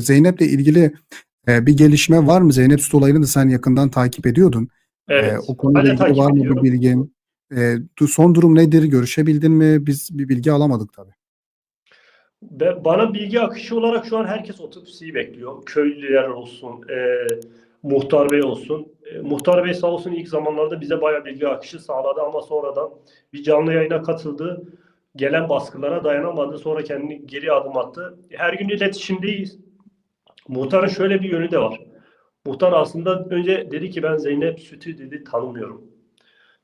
Zeynep'le ilgili e, bir gelişme var mı? Zeynep Süt olayını da sen yakından takip ediyordun. E, Evet. o konuyla ilgili var mı bir bilgin? E, son durum nedir? Görüşebildin mi? Biz bir bilgi alamadık tabii. Be- Bana bilgi akışı olarak şu an herkes otopsiyi bekliyor. Köylüler olsun, e, muhtar bey olsun. E, muhtar bey sağ olsun ilk zamanlarda bize bayağı bilgi akışı sağladı ama sonradan bir canlı yayına katıldı. Gelen baskılara dayanamadı. Sonra kendini geri adım attı. Her gün iletişimdeyiz. Muhtarın şöyle bir yönü de var. Muhtar aslında önce dedi ki ben Zeynep Süt'ü dedi tanımıyorum.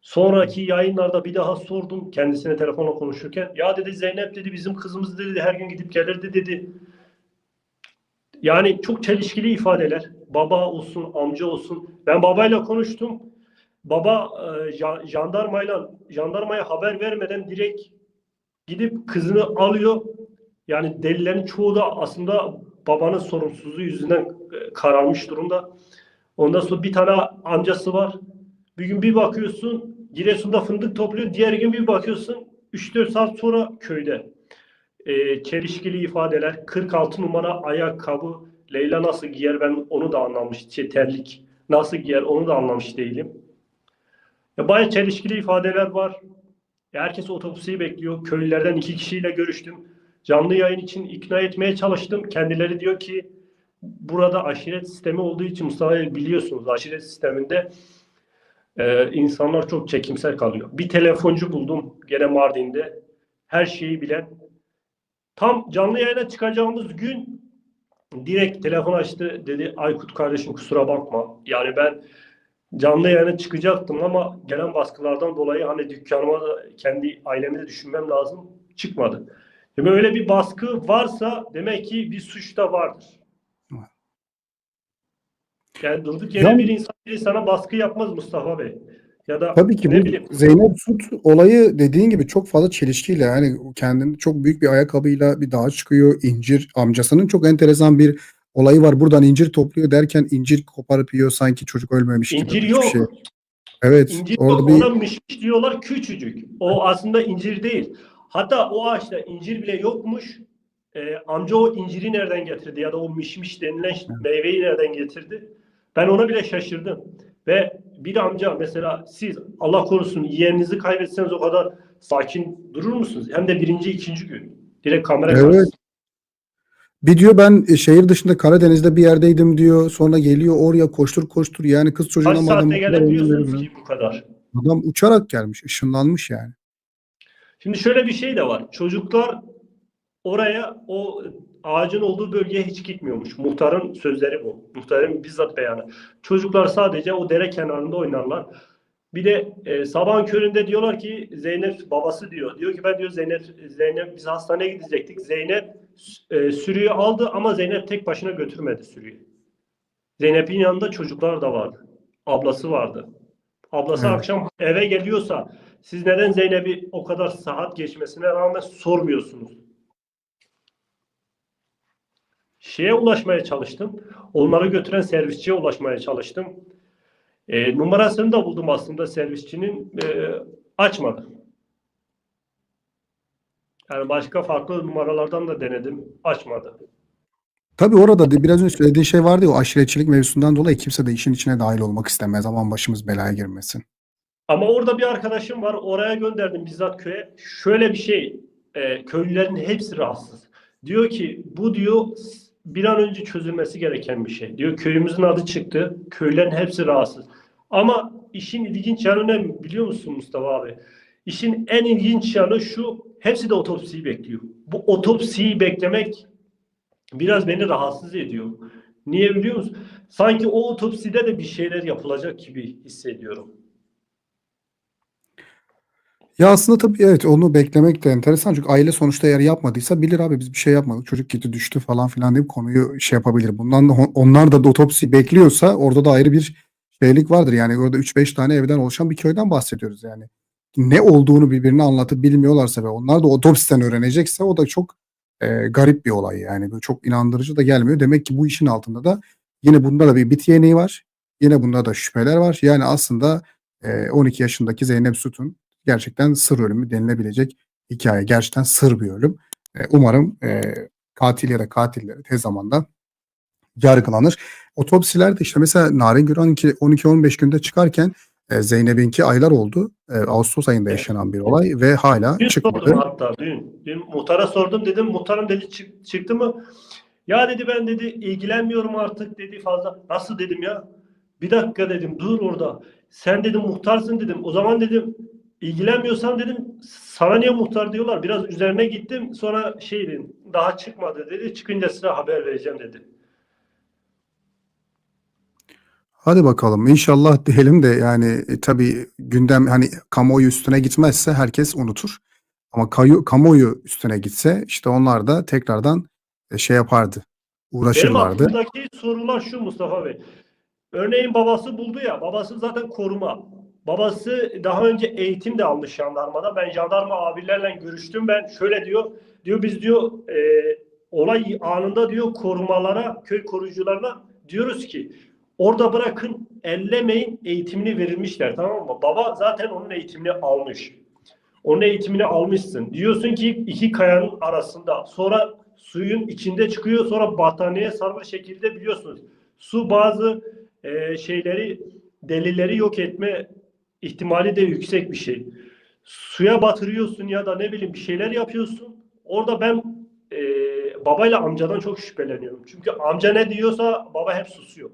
Sonraki yayınlarda bir daha sordum kendisine telefonla konuşurken. Ya dedi Zeynep dedi bizim kızımız dedi her gün gidip gelirdi dedi. Yani çok çelişkili ifadeler. Baba olsun, amca olsun. Ben babayla konuştum. Baba e, ja- jandarmayla jandarmaya haber vermeden direkt gidip kızını alıyor. Yani delilerin çoğu da aslında babanın sorumsuzluğu yüzünden e, kararmış durumda. Ondan sonra bir tane amcası var. Bir gün bir bakıyorsun Giresun'da fındık topluyor. Diğer gün bir bakıyorsun 3-4 saat sonra köyde. Ee, çelişkili ifadeler. 46 numara ayakkabı. Leyla nasıl giyer ben onu da anlamış. Şey, nasıl giyer onu da anlamış değilim. Ya, bayağı çelişkili ifadeler var. Ya, herkes otopsiyi bekliyor. Köylülerden iki kişiyle görüştüm. Canlı yayın için ikna etmeye çalıştım. Kendileri diyor ki burada aşiret sistemi olduğu için Mustafa biliyorsunuz aşiret sisteminde ee, insanlar çok çekimser kalıyor. Bir telefoncu buldum gene Mardin'de. Her şeyi bilen. Tam canlı yayına çıkacağımız gün direkt telefon açtı. Dedi Aykut kardeşim kusura bakma. Yani ben canlı yayına çıkacaktım ama gelen baskılardan dolayı hani dükkanıma da kendi ailemi de düşünmem lazım. Çıkmadı. Şimdi öyle bir baskı varsa demek ki bir suç da vardır. Yani durduk yere Yani- bir insan biri sana baskı yapmaz Mustafa Bey. Ya da Tabii ki ne bu bileyim Zeynep Süt olayı dediğin gibi çok fazla çelişkiyle yani kendini çok büyük bir ayakkabıyla bir dağa çıkıyor. İncir amcasının çok enteresan bir olayı var. Buradan incir topluyor derken incir koparıp yiyor sanki çocuk ölmemiş gibi. incir yok. şey. Evet İncir orada yok. bir Ona mişmiş diyorlar küçücük. O aslında incir değil. Hatta o ağaçta incir bile yokmuş. Ee, amca o inciri nereden getirdi ya da o mişmiş denilen meyveyi nereden getirdi? Ben ona bile şaşırdım. Ve bir amca mesela siz Allah korusun yeğeninizi kaybetseniz o kadar sakin durur musunuz? Hem de birinci, ikinci gün. Direkt kamera Evet. karşısında. bir diyor ben e, şehir dışında Karadeniz'de bir yerdeydim diyor. Sonra geliyor oraya koştur koştur yani kız çocuğuna Kaç saatte gelebiliyorsunuz ki bu kadar? Adam uçarak gelmiş, ışınlanmış yani. Şimdi şöyle bir şey de var. Çocuklar oraya o ağacın olduğu bölgeye hiç gitmiyormuş. Muhtarın sözleri bu. Muhtarın bizzat beyanı. Çocuklar sadece o dere kenarında oynarlar. Bir de e, sabahın köründe diyorlar ki Zeynep babası diyor. Diyor ki ben diyor Zeynep Zeynep biz hastaneye gidecektik. Zeynep e, sürüyü aldı ama Zeynep tek başına götürmedi sürüyü. Zeynep'in yanında çocuklar da vardı. Ablası vardı. Ablası Evet. akşam eve geliyorsa siz neden Zeynep'i o kadar saat geçmesine rağmen sormuyorsunuz? Şeye ulaşmaya çalıştım. Onları götüren servisçiye ulaşmaya çalıştım. E, numarasını da buldum aslında servisçinin. E, açmadı. Yani başka farklı numaralardan da denedim. Açmadı. Tabii orada da biraz önce söylediğin şey vardı ya o aşiretçilik mevzusundan dolayı kimse de işin içine dahil olmak istemez. Aman başımız belaya girmesin. Ama orada bir arkadaşım var. Oraya gönderdim bizzat köye. Şöyle bir şey. E, köylülerin hepsi rahatsız. Diyor ki bu diyor bir an önce çözülmesi gereken bir şey. Diyor köyümüzün adı çıktı. Köylerin hepsi rahatsız. Ama işin ilginç yanı ne biliyor musun Mustafa abi? İşin en ilginç yanı şu. Hepsi de otopsiyi bekliyor. Bu otopsiyi beklemek biraz beni rahatsız ediyor. Niye biliyor musun? Sanki o otopside de bir şeyler yapılacak gibi hissediyorum. Ya aslında tabii evet onu beklemek de enteresan. Çünkü aile sonuçta eğer yapmadıysa bilir abi biz bir şey yapmadık. Çocuk gitti düştü falan filan deyip konuyu şey yapabilir. Bundan da onlar da otopsi bekliyorsa orada da ayrı bir şeylik vardır. Yani orada 3-5 tane evden oluşan bir köyden bahsediyoruz yani. Ne olduğunu birbirine anlatıp bilmiyorlarsa ve onlar da otopsiden öğrenecekse o da çok e, garip bir olay yani. Böyle çok inandırıcı da gelmiyor. Demek ki bu işin altında da yine bunda da bir bit yeneği var. Yine bunda da şüpheler var. Yani aslında e, 12 yaşındaki Zeynep Sütun gerçekten sır ölümü denilebilecek hikaye. Gerçekten sır bir ölüm. E, umarım e, katil ya da katilleri tez zamanda yargılanır. Otopsiler de işte mesela Narin Güran'ınki 12-15 günde çıkarken e, Zeynep'inki aylar oldu. E, Ağustos ayında yaşanan bir olay ve hala Dün çıkmadı. sordum hatta dün. Dün muhtara sordum dedim muhtarım dedi "Çık- çıktı mı? Ya dedi ben dedi ilgilenmiyorum artık dedi fazla. Nasıl dedim ya? Bir dakika dedim dur orada. Sen dedim muhtarsın dedim. O zaman dedim ilgilenmiyorsan dedim sana niye muhtar diyorlar. Biraz üzerine gittim sonra şey dedim daha çıkmadı dedi. Çıkınca size haber vereceğim dedi. Hadi bakalım inşallah diyelim de yani e, tabii gündem hani kamuoyu üstüne gitmezse herkes unutur. Ama kayu, kamuoyu üstüne gitse işte onlar da tekrardan e, şey yapardı. Benim Uğraşırlardı. aklımdaki sorular şu Mustafa Bey. Örneğin babası buldu ya, babası zaten koruma. Babası daha önce eğitim de almış jandarmada. Ben jandarma abilerle görüştüm. Ben şöyle diyor, diyor biz diyor e, olay anında diyor korumalara, köy koruyucularına diyoruz ki orada bırakın, ellemeyin eğitimini verilmişler tamam mı? Baba zaten onun eğitimini almış. Onun eğitimini almışsın. Diyorsun ki iki kayanın arasında. Sonra suyun içinde çıkıyor. Sonra battaniye sarılı şekilde biliyorsunuz. Su bazı e, şeyleri, delilleri yok etme ihtimali de yüksek bir şey. Suya batırıyorsun ya da ne bileyim bir şeyler yapıyorsun. Orada ben e, babayla amcadan çok şüpheleniyorum. Çünkü amca ne diyorsa baba hep susuyor.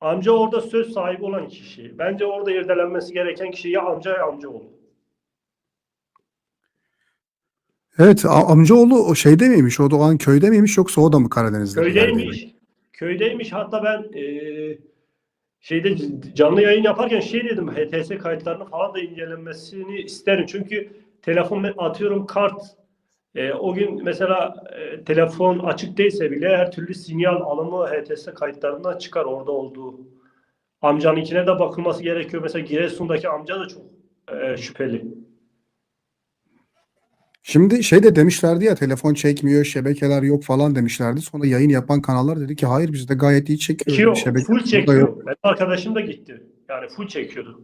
Amca orada söz sahibi olan kişi. Bence orada irdelenmesi gereken kişi ya amca ya amcaoğlu. Evet amcaoğlu o şeyde miymiş? O da o an köyde miymiş yoksa o da mı Karadeniz'de? Köydeymiş. Köydeymiş. Hatta ben eee, şeyde canlı yayın yaparken şey dedim HTS kayıtlarını falan da incelenmesini isterim. Çünkü telefon atıyorum kart eee, o gün mesela eee, telefon açık değilse bile her türlü sinyal alımı HTS kayıtlarından çıkar orada olduğu. Amcanınkine de bakılması gerekiyor. Mesela Giresun'daki amca da çok eee, şüpheli. Şimdi şey de demişlerdi ya telefon çekmiyor, şebekeler yok falan demişlerdi. Sonra yayın yapan kanallar dedi ki hayır bizde gayet iyi çekiyor. Çekiyor, Şebeke full çekiyor. yok. Benim arkadaşım da gitti. Yani full çekiyordu.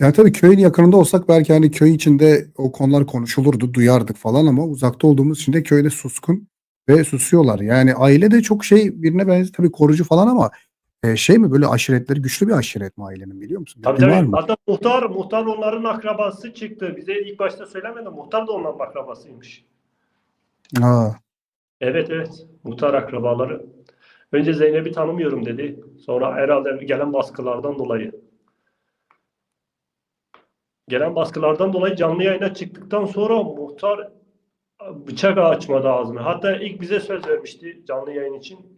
Yani tabii köyün yakınında olsak belki hani köy içinde o konular konuşulurdu, duyardık falan ama uzakta olduğumuz için de köyde suskun ve susuyorlar. Yani aile de çok şey birine benziyor tabii korucu falan ama e, şey mi böyle aşiretleri güçlü bir aşiret mi ailenin biliyor musun? Tabii Bilgin var tabii. mı? Hatta muhtar, muhtar onların akrabası çıktı. Bize ilk başta söylemedi. Muhtar da onların akrabasıymış. Ha. Evet evet. Muhtar akrabaları. Önce Zeynep'i tanımıyorum dedi. Sonra herhalde gelen baskılardan dolayı. Gelen baskılardan dolayı canlı yayına çıktıktan sonra muhtar bıçak açmadı ağzına. Hatta ilk bize söz vermişti canlı yayın için.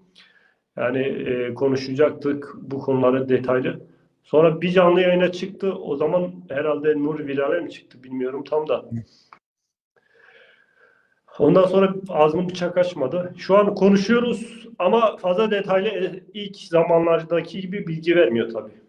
Yani e, konuşacaktık bu konuları detaylı. Sonra bir canlı yayına çıktı. O zaman herhalde Nur Viral'e mi çıktı bilmiyorum tam da. Ondan sonra ağzını bıçak açmadı. Şu an konuşuyoruz ama fazla detaylı e, ilk zamanlardaki gibi bilgi vermiyor tabii.